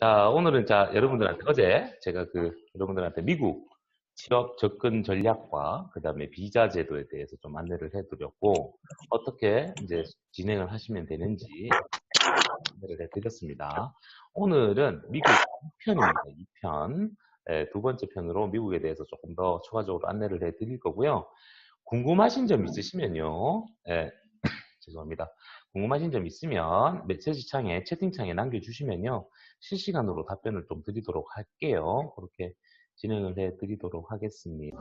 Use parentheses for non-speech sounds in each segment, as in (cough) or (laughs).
자, 오늘은 자, 여러분들한테 어제 제가 그 여러분들한테 미국 취업 접근 전략과 그 다음에 비자 제도에 대해서 좀 안내를 해 드렸고 어떻게 이제 진행을 하시면 되는지 안내를 해 드렸습니다. 오늘은 미국 2편입니다. 2편. 예, 두 번째 편으로 미국에 대해서 조금 더 추가적으로 안내를 해 드릴 거고요. 궁금하신 점 있으시면요. 예, (coughs) 죄송합니다. 궁금하신 점 있으면 메시지 창에 채팅창에 남겨주시면요. 실시간으로 답변을 좀 드리도록 할게요. 그렇게 진행을 해 드리도록 하겠습니다.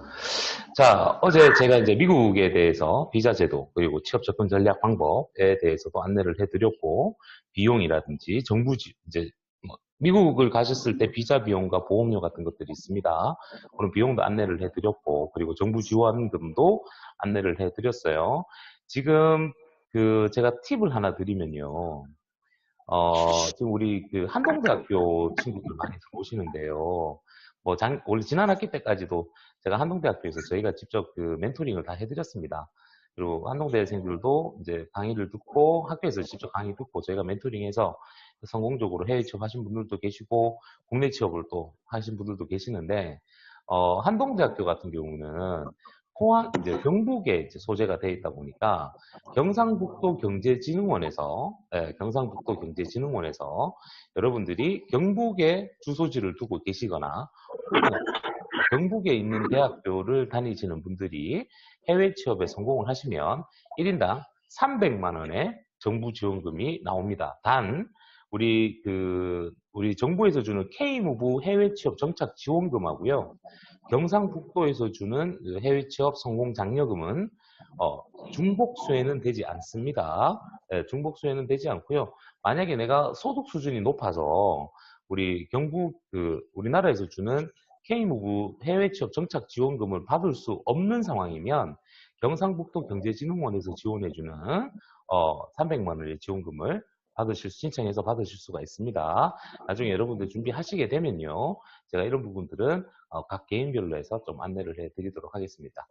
자, 어제 제가 이제 미국에 대해서 비자 제도 그리고 취업 접근 전략 방법에 대해서도 안내를 해 드렸고 비용이라든지 정부 지 이제 뭐 미국을 가셨을 때 비자 비용과 보험료 같은 것들이 있습니다. 그런 비용도 안내를 해 드렸고 그리고 정부 지원금도 안내를 해 드렸어요. 지금 그 제가 팁을 하나 드리면요. 어, 지금 우리 그 한동대학교 친구들 많이 들어오시는데요. 뭐, 장, 원래 지난 학기 때까지도 제가 한동대학교에서 저희가 직접 그 멘토링을 다 해드렸습니다. 그리고 한동대생들도 이제 강의를 듣고 학교에서 직접 강의 듣고 저희가 멘토링해서 성공적으로 해외 취업하신 분들도 계시고 국내 취업을 또 하신 분들도 계시는데 어, 한동대학교 같은 경우는 포항 이제 경북에 이제 소재가 되어 있다 보니까 경상북도 경제진흥원에서 예, 경상북도 경제진흥원에서 여러분들이 경북에 주소지를 두고 계시거나 경북에 있는 대학교를 다니시는 분들이 해외 취업에 성공을 하시면 1인당 300만 원의 정부 지원금이 나옵니다. 단 우리 그 우리 정부에서 주는 K무부 해외 취업 정착 지원금하고요. 경상북도에서 주는 그 해외 취업 성공 장려금은 어, 중복수에는 되지 않습니다. 네, 중복수에는 되지 않고요. 만약에 내가 소득 수준이 높아서 우리 경북 그 우리나라에서 주는 K무부 해외 취업 정착 지원금을 받을 수 없는 상황이면 경상북도 경제진흥원에서 지원해주는 어, 300만 원의 지원금을 받으실 신청해서 받으실 수가 있습니다. 나중에 여러분들 준비하시게 되면요. 제가 이런 부분들은 어, 각 개인별로 해서 좀 안내를 해드리도록 하겠습니다.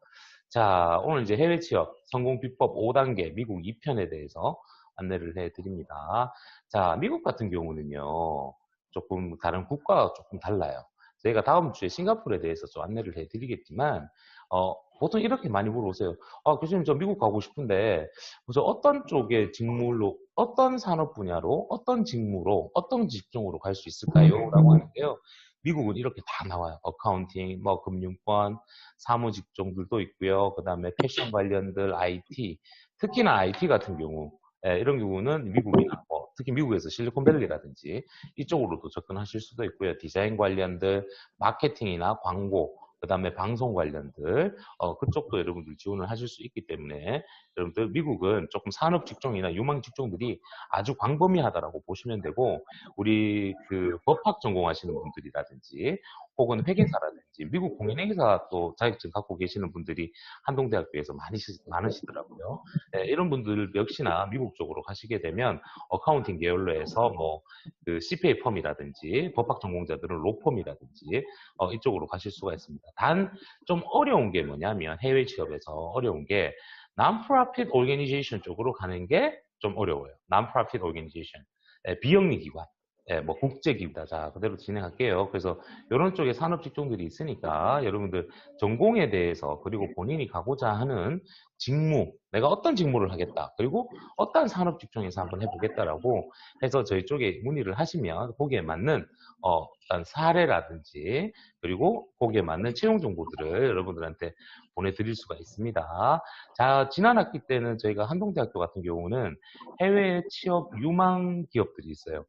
자, 오늘 이제 해외 취업 성공 비법 5단계 미국 2편에 대해서 안내를 해드립니다. 자, 미국 같은 경우는요. 조금 다른 국가가 조금 달라요. 저희가 다음 주에 싱가포르에 대해서 좀 안내를 해드리겠지만 어, 보통 이렇게 많이 물어보세요. 아, 교수님, 저 미국 가고 싶은데, 그래서 어떤 쪽의 직무로, 어떤 산업 분야로, 어떤 직무로, 어떤 직종으로 갈 수 있을까요? 라고 하는데요. 미국은 이렇게 다 나와요. 어카운팅, 뭐, 금융권, 사무 직종들도 있고요. 그 다음에 패션 관련들, IT, 특히나 IT 같은 경우, 예, 이런 경우는 미국이나 뭐, 특히 미국에서 실리콘밸리라든지 이쪽으로도 접근하실 수도 있고요. 디자인 관련들, 마케팅이나 광고, 그 다음에 방송 관련들 어, 그쪽도 여러분들 지원을 하실 수 있기 때문에 여러분들 미국은 조금 산업 직종이나 유망 직종들이 아주 광범위하다라고 보시면 되고 우리 그 법학 전공하시는 분들이라든지 혹은 회계사라든지 미국 공인회계사 또 자격증 갖고 계시는 분들이 한동대학교에서 많이 많으시더라고요. 네, 이런 분들 역시나 미국 쪽으로 가시게 되면 어카운팅 계열로 해서 뭐 그 CPA 펌이라든지 법학 전공자들은 로펌이라든지 어, 이쪽으로 가실 수가 있습니다. 단 좀 어려운 게 뭐냐면 해외 취업에서 어려운 게 non-profit organization 쪽으로 가는 게 좀 어려워요. non-profit organization 네, 비영리 기관 예, 뭐 국제기입니다. 자, 그대로 진행할게요. 그래서 이런 쪽에 산업 직종들이 있으니까 여러분들 전공에 대해서 그리고 본인이 가고자 하는 직무, 내가 어떤 직무를 하겠다. 그리고 어떤 산업 직종에서 한번 해보겠다라고 해서 저희 쪽에 문의를 하시면 거기에 맞는 어, 어떤 사례라든지 그리고 거기에 맞는 채용 정보들을 여러분들한테 보내드릴 수가 있습니다. 자, 지난 학기 때는 저희가 한동대학교 같은 경우는 해외 취업 유망 기업들이 있어요.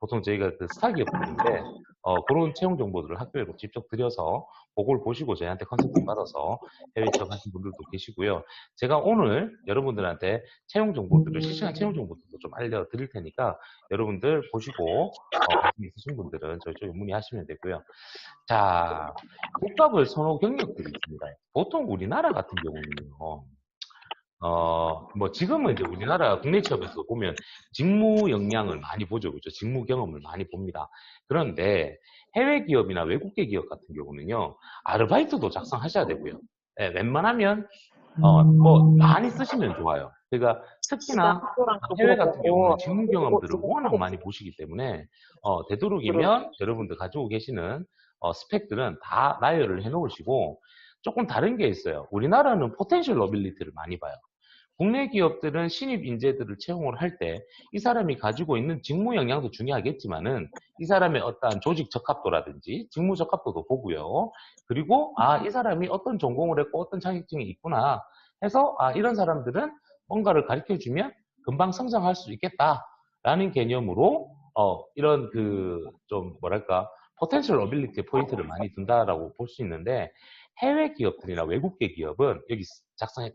보통 저희가 그 스타 기업들인데 어, 그런 채용 정보들을 학교에 직접 드려서 그걸 보시고 저희한테 컨설팅 받아서 해외 취업하신 분들도 계시고요. 제가 오늘 여러분들한테 채용 정보들을 실시간 채용 정보들도 좀 알려드릴 테니까 여러분들 보시고 어, 있으신 분들은 저희 쪽에 문의하시면 되고요. 자, 국가별 선호 경력들이 있습니다. 보통 우리나라 같은 경우는요. 어, 뭐, 지금은 이제 우리나라 국내 취업에서 보면 직무 역량을 많이 보죠. 그죠? 직무 경험을 많이 봅니다. 그런데 해외 기업이나 외국계 기업 같은 경우는요, 아르바이트도 작성하셔야 되고요. 네, 웬만하면 어, 뭐 음. 많이 쓰시면 좋아요. 그러니까 특히나 해외 같은 경우는 직무 경험들을 워낙 많이 보시기 때문에 어, 되도록이면 여러분들 가지고 계시는 어, 스펙들은 다 나열을 해 놓으시고 조금 다른 게 있어요. 우리나라는 포텐셜 어빌리티를 많이 봐요. 국내 기업들은 신입 인재들을 채용을 할 때 이 사람이 가지고 있는 직무 역량도 중요하겠지만은 이 사람의 어떠한 조직 적합도라든지 직무 적합도도 보고요. 그리고 아, 이 사람이 어떤 전공을 했고 어떤 자격증이 있구나 해서 아, 이런 사람들은 뭔가를 가르쳐 주면 금방 성장할 수 있겠다라는 개념으로 어, 이런 그 좀 뭐랄까 포텐셜 어빌리티 포인트를 많이 둔다라고 볼 수 있는데 해외 기업들이나 외국계 기업은 여기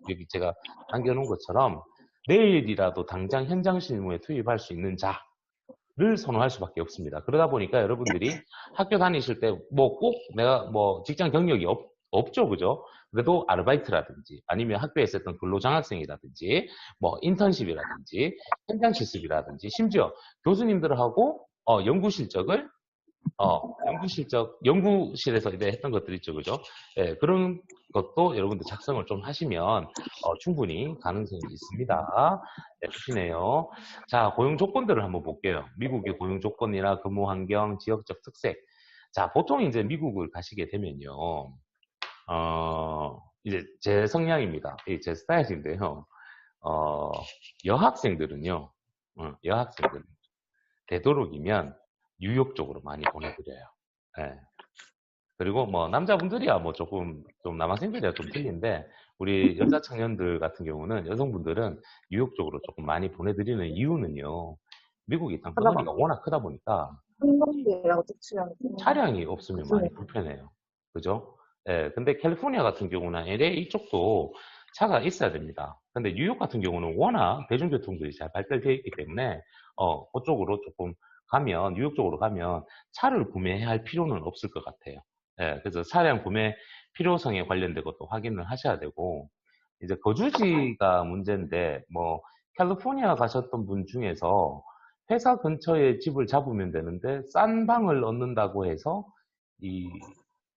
여기 제가 남겨놓은 것처럼 내일이라도 당장 현장 실무에 투입할 수 있는 자를 선호할 수밖에 없습니다. 그러다 보니까 여러분들이 학교 다니실 때 뭐 꼭 내가 뭐 직장 경력이 없, 없죠, 그죠? 그래도 아르바이트라든지 아니면 학교에 있었던 근로장학생이라든지 뭐 인턴십이라든지 현장 실습이라든지 심지어 교수님들하고 어, 연구 실적을 어, 연구 실적, 연구실에서 이제 했던 것들 있죠, 그죠? 예, 그런 것도 여러분들 작성을 좀 하시면 어, 충분히 가능성이 있습니다. 네, 좋시네요. 자, 고용 조건들을 한번 볼게요. 미국의 고용 조건이나 근무 환경, 지역적 특색. 자, 보통 이제 미국을 가시게 되면요. 어, 이제 제 성향입니다. 이제 스타일인데요. 어, 여학생들은요, 어, 여학생들은 되도록이면 뉴욕 쪽으로 많이 보내드려요. 예. 그리고 뭐 남자분들이야 뭐 조금 좀 남학생들이야 좀 틀린데 우리 여자 청년들 같은 경우는 여성분들은 뉴욕 쪽으로 조금 많이 보내드리는 이유는요. 미국이 땅덩어리가 워낙 크다 보니까 차량이 없으면 많이 불편해요. 그죠? 예, 근데 캘리포니아 같은 경우는 LA 이쪽도 차가 있어야 됩니다. 근데 뉴욕 같은 경우는 워낙 대중교통들이 잘 발달되어 있기 때문에, 어, 그쪽으로 조금 가면, 뉴욕 쪽으로 가면 차를 구매해야 할 필요는 없을 것 같아요. 예, 그래서 차량 구매 필요성에 관련된 것도 확인을 하셔야 되고, 이제 거주지가 문제인데, 뭐, 캘리포니아 가셨던 분 중에서 회사 근처에 집을 잡으면 되는데, 싼 방을 얻는다고 해서, 이,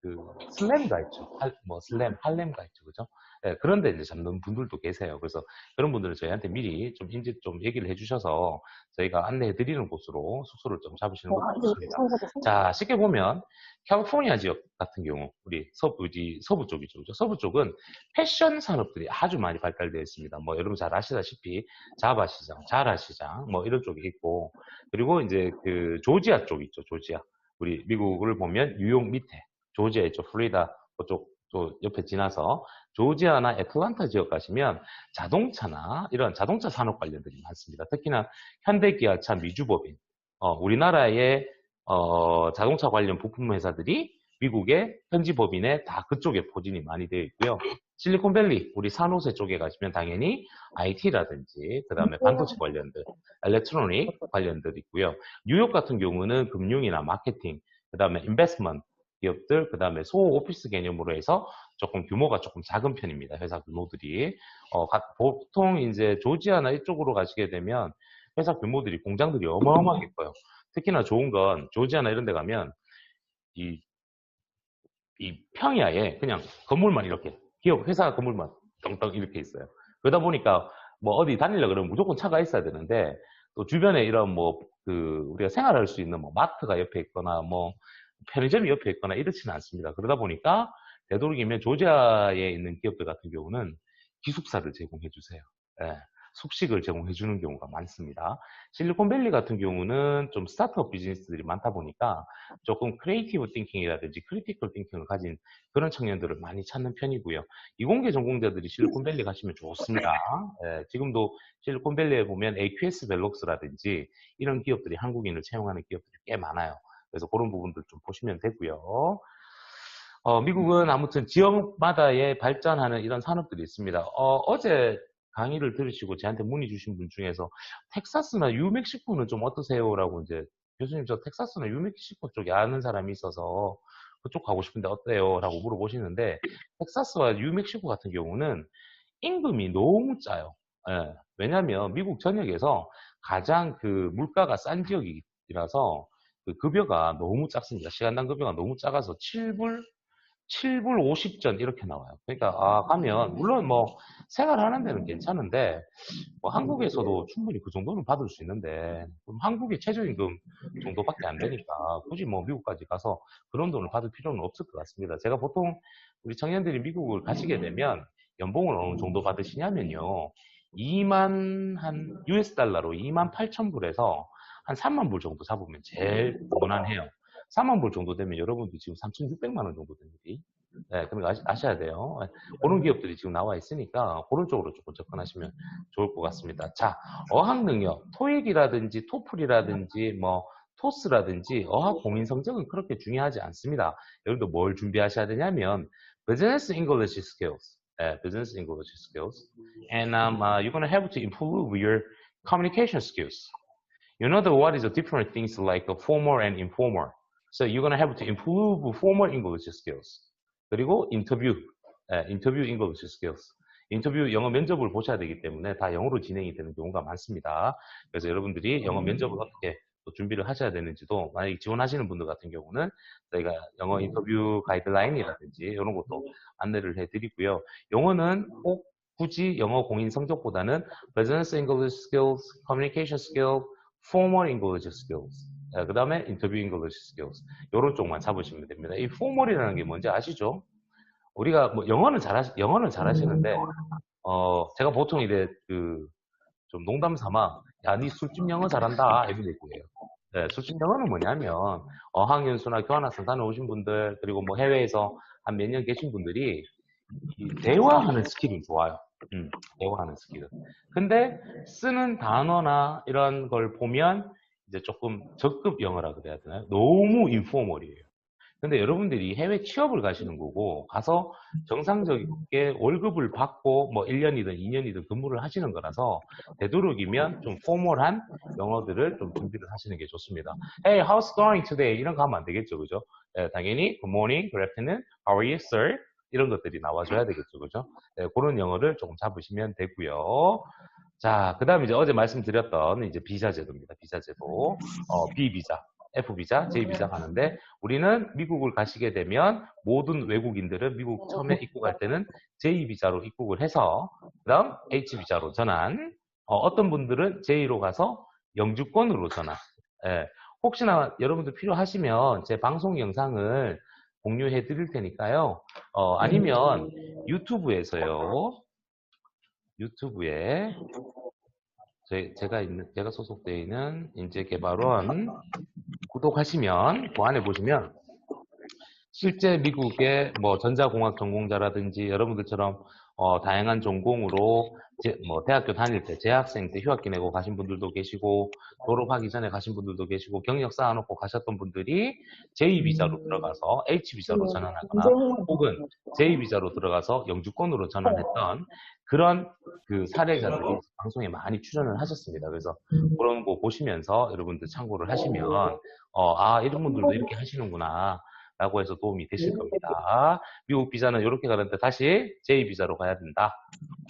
그, 슬램 가 있죠. 할, 뭐, 슬램, 할렘 가 있죠. 그죠? 예, 그런 데 이제 잡는 분들도 계세요. 그래서 그런 분들은 저희한테 미리 좀 인지 좀 얘기를 해주셔서 저희가 안내해 드리는 곳으로 숙소를 좀 잡으시는 뭐, 것도 좋습니다. 자, 쉽게 보면 캘리포니아 지역 같은 경우 우리 서부 이 서부 쪽이죠. 서부 쪽은 패션 산업들이 아주 많이 발달되어 있습니다. 뭐 여러분 잘 아시다시피 자바 시장, 자라 시장 뭐 이런 쪽이 있고 그리고 이제 그 조지아 쪽 있죠. 조지아. 우리 미국을 보면 뉴욕 밑에 조지아 있죠. 플로리다 그쪽 또 옆에 지나서 조지아나 애틀란타 지역 가시면 자동차나 이런 자동차 산업 관련들이 많습니다. 특히나 현대기아차 미주법인, 어, 우리나라의 어, 자동차 관련 부품 회사들이 미국의 현지 법인에 다 그쪽에 포진이 많이 되어 있고요. 실리콘밸리, 우리 산호세 쪽에 가시면 당연히 IT라든지, 그 다음에 반도체 관련들, 엘렉트로닉 관련들 있고요. 뉴욕 같은 경우는 금융이나 마케팅, 그 다음에 인베스먼트 기업들, 그 다음에 소 오피스 개념으로 해서 조금 규모가 조금 작은 편입니다. 회사 규모들이. 어, 가- 보통 이제 조지아나 이쪽으로 가시게 되면 회사 규모들이, 공장들이 어마어마하게 커요. 특히나 좋은 건 조지아나 이런 데 가면 이, 이 평야에 그냥 건물만 이렇게, 기업 회사 건물만 덩덩 이렇게 있어요. 그러다 보니까 뭐 어디 다니려고 그러면 무조건 차가 있어야 되는데 또 주변에 이런 뭐 그 우리가 생활할 수 있는 뭐 마트가 옆에 있거나 뭐 편의점이 옆에 있거나 이렇지는 않습니다. 그러다 보니까 되도록이면 조지아에 있는 기업들 같은 경우는 기숙사를 제공해 주세요. 예, 숙식을 제공해 주는 경우가 많습니다. 실리콘밸리 같은 경우는 좀 스타트업 비즈니스들이 많다 보니까 조금 크리에이티브 띵킹이라든지 크리티컬 띵킹을 가진 그런 청년들을 많이 찾는 편이고요. 이공계 전공자들이 실리콘밸리 가시면 좋습니다. 예, 지금도 실리콘밸리에 보면 AQS 벨록스라든지 이런 기업들이 한국인을 채용하는 기업들이 꽤 많아요. 그래서 그런 부분들 좀 보시면 되고요. 어, 미국은 아무튼 지역마다의 발전하는 이런 산업들이 있습니다. 어, 제 강의를 들으시고 저한테 문의 주신 분 중에서 텍사스나 뉴멕시코는 좀 어떠세요라고 이제 교수님 저 텍사스나 뉴멕시코 쪽에 아는 사람이 있어서 그쪽 가고 싶은데 어때요? 라고 물어보시는데 텍사스와 뉴멕시코 같은 경우는 임금이 너무 짜요. 예, 왜냐하면 미국 전역에서 가장 그 물가가 싼 지역이라서 그 급여가 너무 작습니다. 시간당 급여가 너무 작아서 7불 7불 50전 이렇게 나와요. 그러니까 아 가면 물론 뭐 생활하는 데는 괜찮은데 뭐 한국에서도 충분히 그 정도는 받을 수 있는데 그럼 한국의 최저임금 정도밖에 안 되니까 굳이 뭐 미국까지 가서 그런 돈을 받을 필요는 없을 것 같습니다. 제가 보통 우리 청년들이 미국을 가시게 되면 연봉을 어느 정도 받으시냐면요. 2만 한 US 달러로 2만 8천 불에서 한 3만 불 정도 잡으면 제일 무난해요. 4만 불 정도 되면 여러분들 지금 3,600만 원 정도 됩니다. 네, 그러니까 아시, 아셔야 돼요. 그런 기업들이 지금 나와 있으니까 그런 쪽으로 조금 접근하시면 좋을 것 같습니다. 자, 어학 능력, 토익이라든지 토플이라든지 뭐 토스라든지 어학 공인 성적은 그렇게 중요하지 않습니다. 여러분들 뭘 준비하셔야 되냐면 business English skills, 네, business English skills, and um, uh, you're gonna have to improve your communication skills. You know the what is the different things like uh, formal and informal. So you're gonna have to improve formal English skills. 그리고 인터뷰, 예, 인터뷰 English skills. 인터뷰 영어 면접을 보셔야 되기 때문에 다 영어로 진행이 되는 경우가 많습니다. 그래서 여러분들이 영어 면접을 어떻게 또 준비를 하셔야 되는지도 만약에 지원하시는 분들 같은 경우는 저희가 영어 인터뷰 가이드라인이라든지 이런 것도 안내를 해드리고요. 영어는 꼭 굳이 영어 공인 성적보다는 business English skills, communication skill, formal English skills. 그 다음에 인터뷰 English skills. 이런 쪽만 잡으시면 됩니다. 이 formal이라는 게 뭔지 아시죠? 우리가 뭐 영어는 잘 하시, 영어는 잘 하시는데, 어, 제가 보통 이제 그, 좀 농담 삼아, 야, 니 술집 영어 잘한다. 이런 얘기예요. 네, 술집 영어는 뭐냐면, 어학연수나 교환학생 다녀오신 분들, 그리고 뭐 해외에서 한 몇 년 계신 분들이, 이 대화하는 스킬은 좋아요. 음, 대화하는 스킬은. 근데 쓰는 단어나 이런 걸 보면 이제 조금 적급 영어라 그래야 되나요? 너무 인포멀이에요. 근데 여러분들이 해외 취업을 가시는 거고 가서 정상적이게 월급을 받고 뭐 1년이든 2년이든 근무를 하시는 거라서 되도록이면 좀 포멀한 영어들을 좀 준비를 하시는 게 좋습니다. Hey, how's going today? 이런 거 하면 안 되겠죠, 그죠? 네, 당연히 good morning, good afternoon, how are you, sir? 이런 것들이 나와줘야 되겠죠, 그죠? 네, 그런 영어를 조금 잡으시면 되고요. 자, 그 다음에 이제 어제 말씀드렸던 이제 비자 제도입니다. 비자 제도. 어, B 비자, F 비자, J 비자 가는데 우리는 미국을 가시게 되면 모든 외국인들은 미국 처음에 입국할 때는 J 비자로 입국을 해서 그다음 H 비자로 전환. 어, 떤 분들은 J로 가서 영주권으로 전환. 예, 혹시나 여러분들 필요하시면 제 방송 영상을 공유해 드릴 테니까요. 어, 아니면 유튜브에서요. 유튜브에 제, 제가 있는 제가 소속되어 있는 인재개발원 구독하시면 그 안에 보시면 실제 미국의 뭐 전자공학 전공자라든지 여러분들처럼 어, 다양한 전공으로 제, 뭐 대학교 다닐 때 재학생 때 휴학기 내고 가신 분들도 계시고 졸업하기 전에 가신 분들도 계시고 경력 쌓아놓고 가셨던 분들이 J 비자로 들어가서 H 비자로 전환하거나 혹은 J 비자로 들어가서 영주권으로 전환했던 그런 그 사례자들이 방송에 많이 출연을 하셨습니다. 그래서 그런 거 보시면서 여러분들 참고를 하시면 어, 아 이런 분들도 이렇게 하시는구나. 라고 해서 도움이 되실 겁니다. 미국 비자는 이렇게 가는데 다시 J 비자로 가야 된다.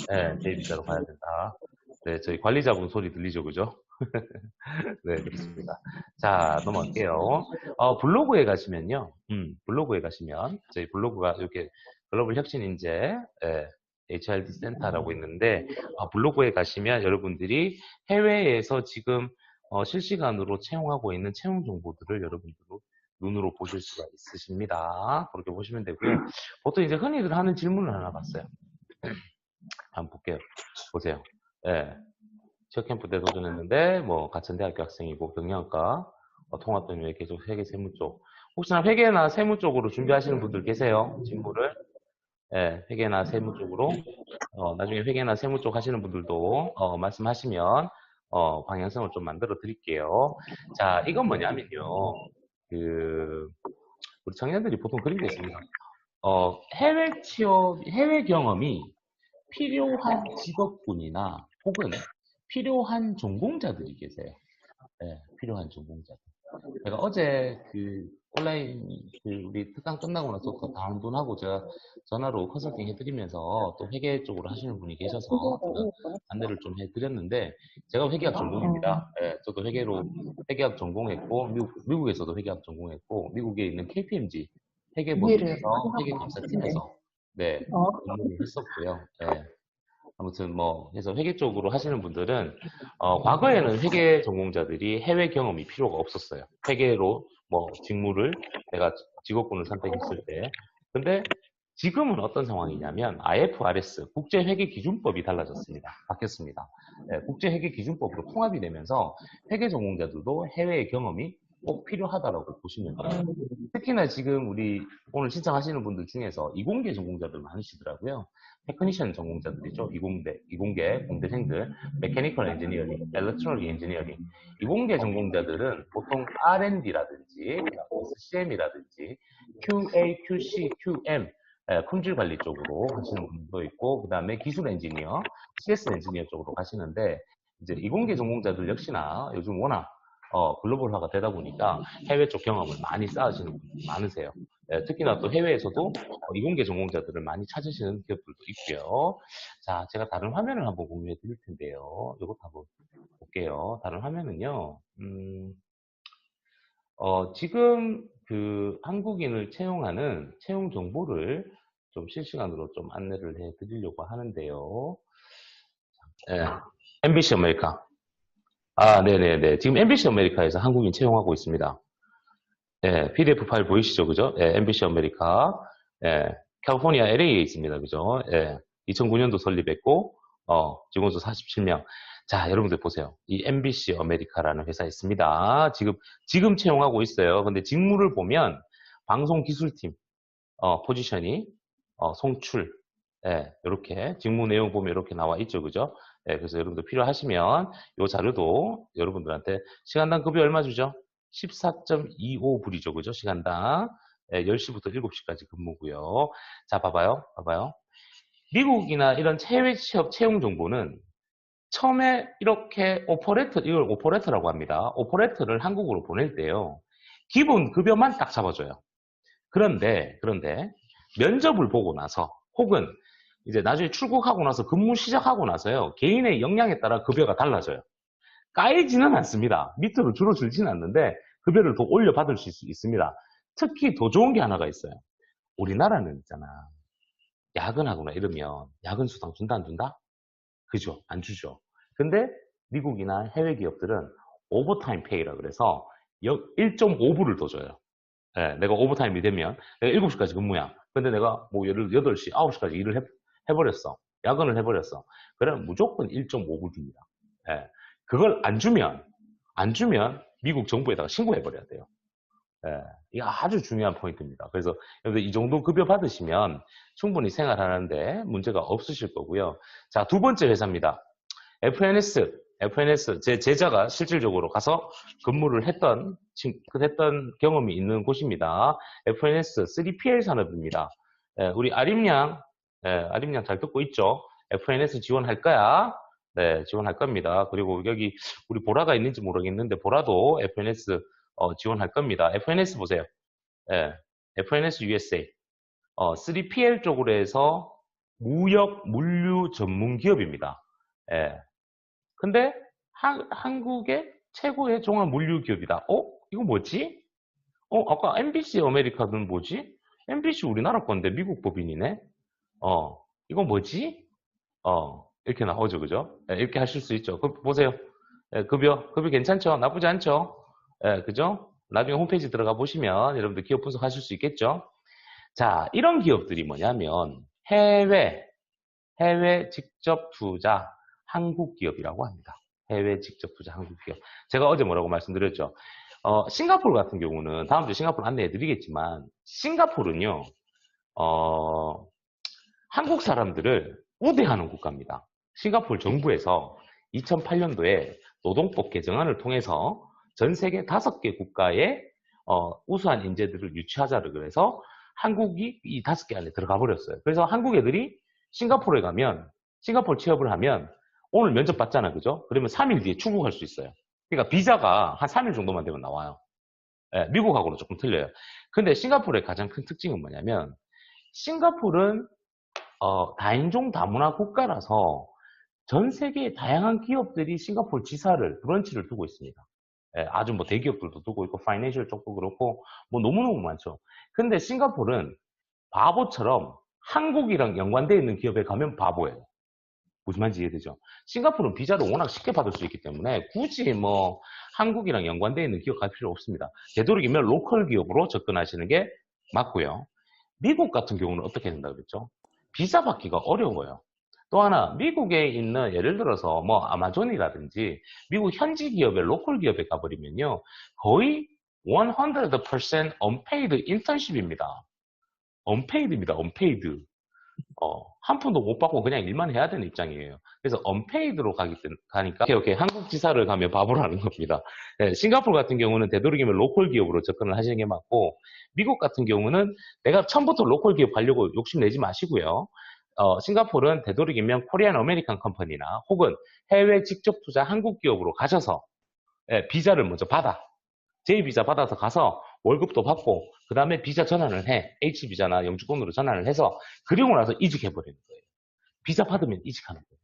네, J 비자로 가야 된다. 네, 저희 관리자분 소리 들리죠, 그죠? (laughs) 네, 그렇습니다. 자, 넘어갈게요. 어, 블로그에 가시면요. 음, 블로그에 가시면 저희 블로그가 이렇게 글로벌 혁신 인재 예, HRD 센터라고 있는데 어, 블로그에 가시면 여러분들이 해외에서 지금 어, 실시간으로 채용하고 있는 채용 정보들을 여러분들로 눈으로 보실 수가 있으십니다. 그렇게 보시면 되고요. 보통 이제 흔히들 하는 질문을 하나 봤어요. (clears throat) 한번 볼게요. 보세요. 예. 취업 캠프 때 도전했는데, 뭐, 가천대학교 학생이고, 경영학과, 어, 통합병에 계속 회계 세무 쪽. 혹시나 회계나 세무 쪽으로 준비하시는 분들 계세요? 직무를? 예, 회계나 세무 쪽으로. 어, 나중에 회계나 세무 쪽 하시는 분들도, 어, 말씀하시면, 어, 방향성을 좀 만들어 드릴게요. 자, 이건 뭐냐면요. 그 우리 청년들이 보통 그런 게 있습니다. 어, 해외 취업, 해외 경험이 필요한 직업군이나 혹은 필요한 전공자들이 계세요. 네, 필요한 전공자들. 제가 어제 그 온라인 그 우리 특강 끝나고 나서 그 다음 분하고 제가 전화로 컨설팅 해드리면서 또 회계 쪽으로 하시는 분이 계셔서 안내를 좀 해드렸는데 제가 회계학 전공입니다. 네, 저도 회계로 회계학 전공했고 미국, 미국 에서도 회계학 전공했고 미국에 있는 KPMG 회계부에서 하고 회계감사팀에서 네 어? 근무를 했었고요. 네. 아무튼 뭐 해서 회계 쪽으로 하시는 분들은 어, 과거에는 회계 전공자들이 해외 경험이 필요가 없었어요. 회계로 뭐 직무를 내가 직업군을 선택했을 때. 근데 지금은 어떤 상황이냐면 IFRS 국제회계기준법이 달라졌습니다. 바뀌었습니다. 네, 국제회계기준법으로 통합이 되면서 회계 전공자들도 해외의 경험이 꼭 필요하다라고 보시면 돼요. 특히나 지금 우리 오늘 신청하시는 분들 중에서 이공계 전공자들 많으시더라고요. 테크니션 전공자들이죠. 이공대, 이공계 공대생들, 메케니컬 엔지니어링, 엘렉트로닉 엔지니어링. 이공계 전공자들은 보통 R&D라든지 SCM이라든지 QA, QC, QM 예, 품질 관리 쪽으로 하시는 분도 있고, 그 다음에 기술 엔지니어, CS 엔지니어 쪽으로 가시는데, 이제 이공계 전공자들 역시나 요즘 워낙 어, 글로벌화가 되다 보니까 해외 쪽 경험을 많이 쌓으시는 분들이 많으세요. 예, 특히나 또 해외에서도 어, 이공계 전공자들을 많이 찾으시는 기업들도 있고요. 자, 제가 다른 화면을 한번 공유해 드릴 텐데요. 이것도 한번 볼게요. 다른 화면은요, 음, 어, 지금 그 한국인을 채용하는 채용 정보를 좀 실시간으로 좀 안내를 해 드리려고 하는데요. 예, MBC 아메리카. 아, 네네네. 지금 MBC 아메리카에서 한국인 채용하고 있습니다. 예, PDF 파일 보이시죠? 그죠? 예, MBC 아메리카. 예, 캘리포니아 LA에 있습니다. 그죠? 예, 2009년도 설립했고, 어, 직원 수 47명. 자, 여러분들 보세요. 이 MBC 아메리카라는 회사 있습니다. 지금, 지금 채용하고 있어요. 근데 직무를 보면, 방송 기술팀, 어, 포지션이, 어, 송출, 예, 이렇게, 직무 내용 보면 이렇게 나와 있죠. 그죠? 예, 그래서 여러분들 필요하시면, 이 자료도 여러분들한테 시간당 급여 얼마 주죠? 14.25불이죠. 그죠? 시간당. 예, 10시부터 7시까지 근무고요. 자, 봐봐요. 봐봐요. 미국이나 이런 해외 취업 채용 정보는 처음에 이렇게 오퍼레터, 이걸 오퍼레터라고 합니다. 오퍼레터를 한국으로 보낼 때요. 기본 급여만 딱 잡아줘요. 그런데, 그런데, 면접을 보고 나서, 혹은 이제 나중에 출국하고 나서 근무 시작하고 나서요. 개인의 역량에 따라 급여가 달라져요. 까이지는 않습니다. 밑으로 줄어들지는 않는데, 급여를 더 올려받을 수 있- 있습니다. 특히 더 좋은 게 하나가 있어요. 우리나라는 있잖아. 야근하거나 이러면 야근 수당 준다 안 준다? 그죠? 안 주죠. 근데 미국이나 해외 기업들은 오버타임 페이라 그래서 1.5불을 더 줘요. 예, 내가 오버타임이 되면 내가 7시까지 근무야. 근데 내가 뭐 예를 들어 8시, 9시까지 일을 해, 해버렸어. 야근을 해버렸어. 그러면 무조건 1.5불 줍니다. 예, 그걸 안 주면 안 주면 미국 정부에다가 신고해버려야 돼요. 예, 이게 아주 중요한 포인트입니다. 그래서 여러분들 이 정도 급여 받으시면 충분히 생활하는데 문제가 없으실 거고요. 자, 두 번째 회사입니다. FNS, FNS, 제 제자가 실질적으로 가서 근무를 했던, 했던 경험이 있는 곳입니다. FNS 3PL 산업입니다. 예, 우리 아림양, 예, 아림양 잘 듣고 있죠? FNS 지원할 거야. 네, 지원할 겁니다. 그리고 여기 우리 보라가 있는지 모르겠는데 보라도 FNS 어, 지원할 겁니다. FNS 보세요. 예, FNS USA. 어, 3PL 쪽으로 해서 무역, 물류 전문 기업입니다. 예. 근데 한, 한국의 최고의 종합 물류 기업이다. 어? 이거 뭐지? 어, 아까 MBC 아메리카는 뭐지? MBC 우리나라 건데 미국 법인이네? 어, 이거 뭐지? 어, 이렇게 나오죠, 그죠? 예, 이렇게 하실 수 있죠. 그, 보세요. 예, 급여, 급여 괜찮죠? 나쁘지 않죠? 예, 그죠? 나중에 홈페이지 들어가 보시면 여러분들 기업 분석하실 수 있겠죠? 자, 이런 기업들이 뭐냐면 해외, 해외 직접 투자 한국 기업이라고 합니다. 해외 직접 투자 한국 기업. 제가 어제 뭐라고 말씀드렸죠? 어, 싱가포르 같은 경우는 다음 주에 싱가포르 안내해 드리겠지만 싱가포르는요, 어, 한국 사람들을 우대하는 국가입니다. 싱가포르 정부에서 2008년도에 노동법 개정안을 통해서 전 세계 다섯 개 국가의 어, 우수한 인재들을 유치하자를 그래서 한국이 이 다섯 개 안에 들어가 버렸어요. 그래서 한국 애들이 싱가포르에 가면 싱가포르 취업을 하면 오늘 면접 받잖아, 그죠? 그러면 3일 뒤에 출국할 수 있어요. 그러니까 비자가 한 3일 정도만 되면 나와요. 예, 미국하고는 조금 틀려요. 근데 싱가포르의 가장 큰 특징은 뭐냐면 싱가포르는 어, 다인종 다문화 국가라서 전 세계의 다양한 기업들이 싱가포르 지사를 브런치를 두고 있습니다. 예, 아주 뭐 대기업들도 두고 있고 파이낸셜 쪽도 그렇고 뭐 너무너무 많죠. 근데 싱가포르는 바보처럼 한국이랑 연관되어 있는 기업에 가면 바보예요. 무슨 말인지 이해되죠? 싱가포르는 비자를 워낙 쉽게 받을 수 있기 때문에 굳이 뭐 한국이랑 연관되어 있는 기업 갈 필요 없습니다. 되도록이면 로컬 기업으로 접근하시는 게 맞고요. 미국 같은 경우는 어떻게 된다 그랬죠? 비자 받기가 어려워요. 또 하나 미국에 있는 예를 들어서 뭐 아마존이라든지 미국 현지 기업의 로컬 기업에 가버리면요 거의 100% unpaid internship입니다. unpaid입니다. unpaid. 어, 한 푼도 못 받고 그냥 일만 해야 되는 입장이에요. 그래서 unpaid로 가기 때, 가니까 오케이. 한국 지사를 가면 바보라는 겁니다. 네, 싱가포르 같은 경우는 되도록이면 로컬 기업으로 접근을 하시는 게 맞고 미국 같은 경우는 내가 처음부터 로컬 기업 가려고 욕심내지 마시고요. 어, 싱가포르는 되도록이면 코리안 아메리칸 컴퍼니나 혹은 해외 직접 투자 한국 기업으로 가셔서 예, 비자를 먼저 받아. J비자 받아서 가서 월급도 받고 그 다음에 비자 전환을 해. H비자나 영주권으로 전환을 해서 그리고 나서 이직해버리는 거예요. 비자 받으면 이직하는 거예요.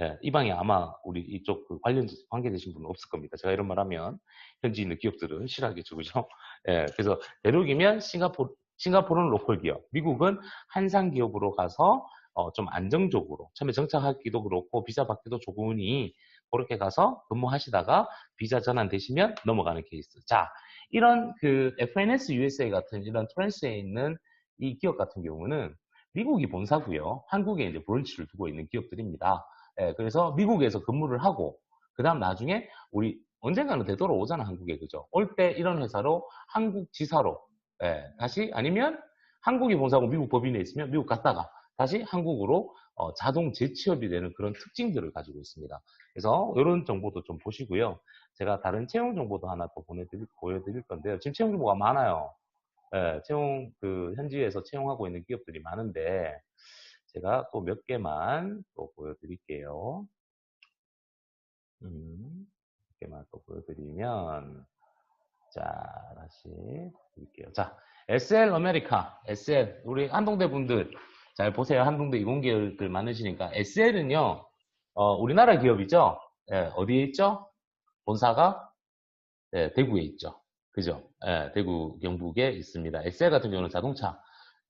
예, 이 방에 아마 우리 이쪽 그 관련 관계되신 분은 없을 겁니다. 제가 이런 말 하면 현지 있는 기업들은 싫어하겠죠. 그죠? 예, 그래서 대륙이면 싱가포르, 싱가포르는 로컬 기업, 미국은 한상 기업으로 가서 어, 좀 안정적으로 처음에 정착하기도 그렇고 비자 받기도 좋으니 그렇게 가서 근무하시다가 비자 전환 되시면 넘어가는 케이스. 자, 이런 그 FNS USA 같은 이런 트랜스에 있는 이 기업 같은 경우는 미국이 본사고요. 한국에 이제 브런치를 두고 있는 기업들입니다. 예, 그래서 미국에서 근무를 하고 그 다음 나중에 우리 언젠가는 되돌아오잖아 한국에 그죠? 올 때 이런 회사로 한국 지사로 예, 다시 아니면 한국이 본사고 미국 법인에 있으면 미국 갔다가 다시 한국으로 어, 자동 재취업이 되는 그런 특징들을 가지고 있습니다. 그래서 이런 정보도 좀 보시고요. 제가 다른 채용 정보도 하나 또 보내드릴, 보여드릴 건데요. 지금 채용 정보가 많아요. 예, 채용, 그, 현지에서 채용하고 있는 기업들이 많은데, 제가 또 몇 개만 또 보여드릴게요. 음, 몇 개만 또 보여드리면, 자, 다시 드릴게요. 자, SL 아메리카, SL, 우리 한동대 분들, 잘 보세요. 한동대 이공계열들 많으시니까. SL은요, 어, 우리나라 기업이죠? 예, 어디에 있죠? 본사가? 예, 대구에 있죠. 그죠? 예, 대구 경북에 있습니다. SL 같은 경우는 자동차,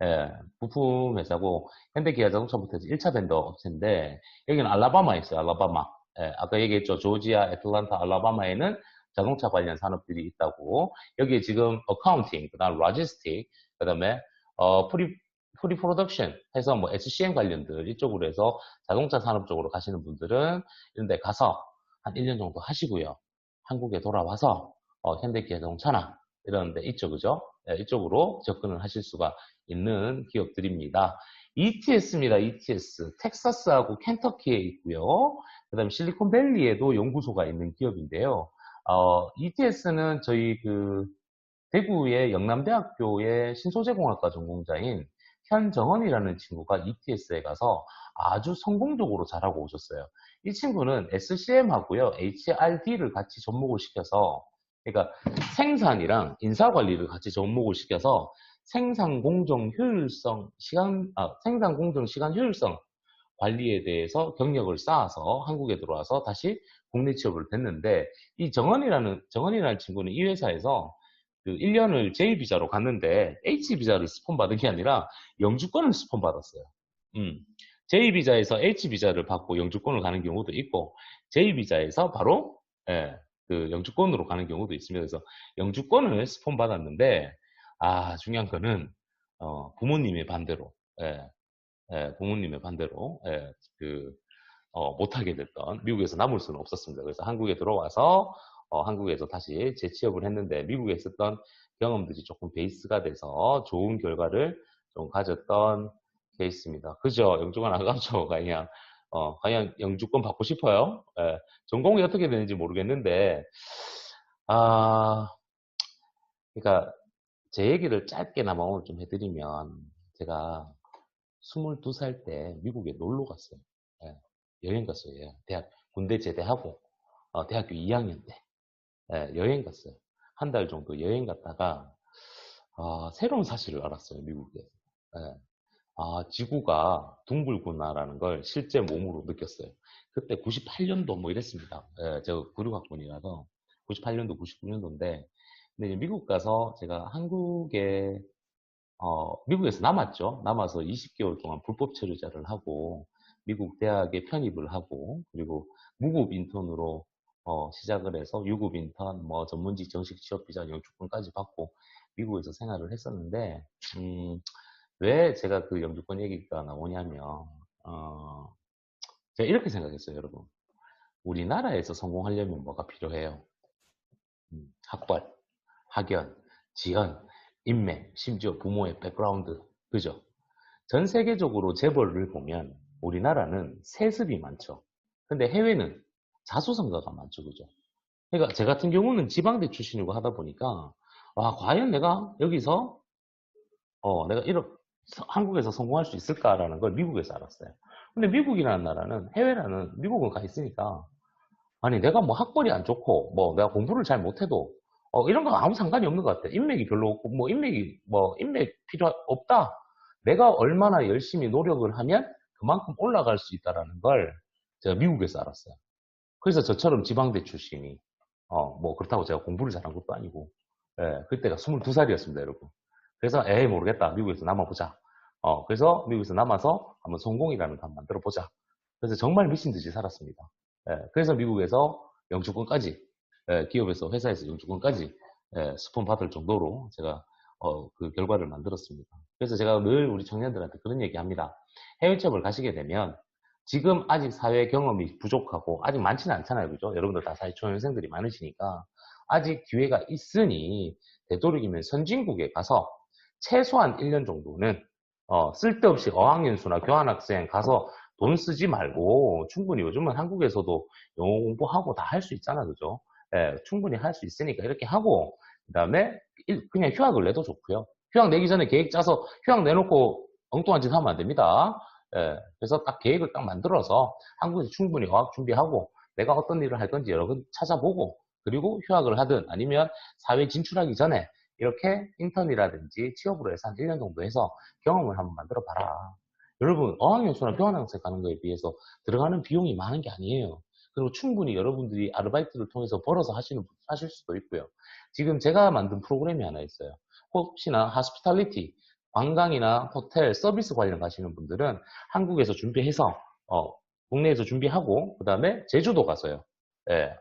예, 부품 회사고, 현대 기아 자동차부터 해서 1차 벤더 업체인데, 여기는 알라바마에 있어요, 알라바마. 예, 아까 얘기했죠. 조지아, 애틀란타, 알라바마에는 자동차 관련 산업들이 있다고. 여기에 지금 어카운팅, 그 다음 로지스틱, 그 다음에, 어, 프리, 프리 프로덕션 해서 뭐 SCM 관련들 이쪽으로 해서 자동차 산업 쪽으로 가시는 분들은 이런 데 가서 한 1년 정도 하시고요. 한국에 돌아와서 어, 현대기아자동차나 이런 데 이쪽 그죠? 네, 이쪽으로 접근을 하실 수가 있는 기업들입니다. ETS입니다. ETS. 텍사스하고 켄터키에 있고요. 그 다음에 실리콘밸리에도 연구소가 있는 기업인데요. 어, ETS는 저희 그 대구의 영남대학교의 신소재공학과 전공자인 현정원이라는 친구가 ETS에 가서 아주 성공적으로 잘하고 오셨어요. 이 친구는 SCM하고요, HRD를 같이 접목을 시켜서, 그러니까 생산이랑 인사관리를 같이 접목을 시켜서 생산 공정 효율성, 시간, 아, 생산 공정 시간 효율성 관리에 대해서 경력을 쌓아서 한국에 들어와서 다시 국내 취업을 됐는데, 이 정원이라는, 정원이라는 친구는 이 회사에서 그 1년을 J비자로 갔는데 H비자를 스폰 받은 게 아니라 영주권을 스폰 받았어요. 음. J비자에서 H비자를 받고 영주권을 가는 경우도 있고 J비자에서 바로 예, 그 영주권으로 가는 경우도 있습니다. 그래서 영주권을 스폰 받았는데 아 중요한 거는 어, 부모님의 반대로 예, 예, 부모님의 반대로 예, 그 어, 못하게 됐던 미국에서 남을 수는 없었습니다. 그래서 한국에 들어와서 어, 한국에서 다시 재취업을 했는데 미국에 있었던 경험들이 조금 베이스가 돼서 좋은 결과를 좀 가졌던 케이스입니다. 그죠? 영주권 안 가죠? 그냥, 어, 그냥 영주권 받고 싶어요. 예, 전공이 어떻게 되는지 모르겠는데, 아, 그러니까 제 얘기를 짧게나마 오늘 좀 해드리면 제가 22살 때 미국에 놀러 갔어요. 예, 여행 갔어요. 예, 대학 군대 제대하고 어, 대학교 2학년 때 예, 여행 갔어요. 한 달 정도 여행 갔다가 아, 새로운 사실을 알았어요. 미국에. 예. 아, 지구가 둥글구나라는 걸 실제 몸으로 느꼈어요. 그때 98년도 뭐 이랬습니다. 예, 제가 구류학번이라서 98년도, 99년도인데, 근데 미국 가서 제가 한국에, 어, 미국에서 남았죠. 남아서 20개월 동안 불법 체류자를 하고, 미국 대학에 편입을 하고, 그리고 무급 인턴으로 어, 시작을 해서 유급 인턴, 뭐 전문직 정식 취업 비자 영주권까지 받고 미국에서 생활을 했었는데, 음, 왜 제가 그 영주권 얘기가 나오냐면, 어, 제가 이렇게 생각했어요, 여러분. 우리나라에서 성공하려면 뭐가 필요해요? 음, 학벌, 학연, 지연, 인맥, 심지어 부모의 백그라운드, 그죠? 전 세계적으로 재벌을 보면 우리나라는 세습이 많죠. 근데 해외는 자수성가가 많죠, 그죠? 그러니까 제 같은 경우는 지방대 출신이고 하다 보니까 와 과연 내가 여기서 어 내가 이런 한국에서 성공할 수 있을까라는 걸 미국에서 알았어요. 근데 미국이라는 나라는 해외라는 미국은 가 있으니까 아니 내가 뭐 학벌이 안 좋고 뭐 내가 공부를 잘 못해도 어, 이런 건 아무 상관이 없는 것 같아. 인맥이 별로 없고 뭐 인맥이 뭐 인맥 필요 없다. 내가 얼마나 열심히 노력을 하면 그만큼 올라갈 수 있다라는 걸 제가 미국에서 알았어요. 그래서 저처럼 지방대 출신이 어, 뭐 그렇다고 제가 공부를 잘한 것도 아니고 예, 그때가 22살이었습니다, 여러분. 그래서 에이 모르겠다. 미국에서 남아보자. 어, 그래서 미국에서 남아서 한번 성공이라는 거 만들어 보자. 그래서 정말 미친 듯이 살았습니다. 예, 그래서 미국에서 영주권까지 예, 기업에서 회사에서 영주권까지 예, 스폰 받을 정도로 제가 어, 그 결과를 만들었습니다. 그래서 제가 늘 우리 청년들한테 그런 얘기 합니다. 해외 취업을 가시게 되면 지금 아직 사회 경험이 부족하고 아직 많지는 않잖아요. 그죠? 여러분들 다 사회 초년생들이 많으시니까 아직 기회가 있으니 되도록이면 선진국에 가서 최소한 1년 정도는 어, 쓸데없이 어학연수나 교환학생 가서 돈 쓰지 말고 충분히 요즘은 한국에서도 영어 공부하고 다 할 수 있잖아. 그죠? 예, 충분히 할 수 있으니까 이렇게 하고 그 다음에 일- 그냥 휴학을 내도 좋고요. 휴학 내기 전에 계획 짜서 휴학 내놓고 엉뚱한 짓 하면 안 됩니다. 예, 그래서 딱 계획을 딱 만들어서 한국에서 충분히 어학 준비하고 내가 어떤 일을 할 건지 여러 번 찾아보고 그리고 휴학을 하든 아니면 사회 진출하기 전에 이렇게 인턴이라든지 취업으로 해서 한 1년 정도 해서 경험을 한번 만들어 봐라. 여러분 어학연수나 교환학생 가는 거에 비해서 들어가는 비용이 많은 게 아니에요. 그리고 충분히 여러분들이 아르바이트를 통해서 벌어서 하시는 분 하실 수도 있고요. 지금 제가 만든 프로그램이 하나 있어요. 혹시나 하스피탈리티, 관광이나 호텔, 서비스 관련 가시는 분들은 한국에서 준비해서 어, 국내에서 준비하고 그 다음에 제주도 가서요. 예,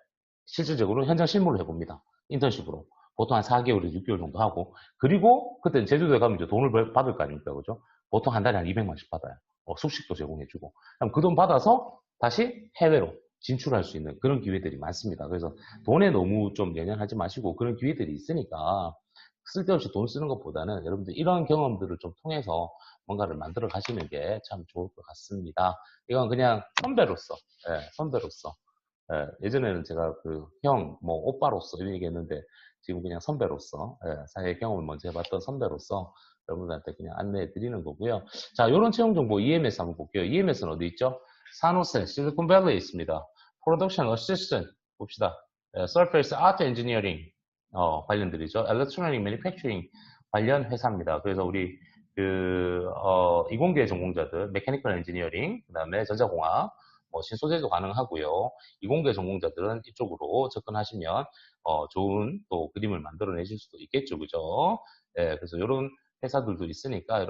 실질적으로 현장 실무를 해봅니다. 인턴십으로. 보통 한 4개월에서 6개월 정도 하고 그리고 그때 제주도에 가면 이제 돈을 벌- 받을 거 아닙니까? 그죠? 보통 한 달에 한 200만씩 받아요. 어, 숙식도 제공해주고. 그럼 그 돈 받아서 다시 해외로 진출할 수 있는 그런 기회들이 많습니다. 그래서 돈에 너무 좀 연연하지 마시고 그런 기회들이 있으니까 쓸데없이 돈 쓰는 것보다는 여러분들 이런 경험들을 좀 통해서 뭔가를 만들어 가시는 게 참 좋을 것 같습니다. 이건 그냥 선배로서, 예, 선배로서. 예, 전에는 제가 그 형, 뭐 오빠로서 이런 얘기 했는데 지금 그냥 선배로서, 예, 사회 경험을 먼저 해봤던 선배로서 여러분들한테 그냥 안내해 드리는 거고요. 자, 요런 채용 정보 EMS 한번 볼게요. EMS는 어디 있죠? 산호세, 실리콘밸리에 있습니다. 프로덕션 어시스턴트 봅시다. Art Engineering 어, 관련들이죠. Electronic Manufacturing 관련 회사입니다. 그래서 우리 그 어, 이공계 전공자들, 메카니컬 엔지니어링, 그 다음에 전자공학, 뭐 신소재도 가능하고요. 이공계 전공자들은 이쪽으로 접근하시면 어, 좋은 또 그림을 만들어내실 수도 있겠죠, 그죠? 예, 그래서 이런 회사들도 있으니까.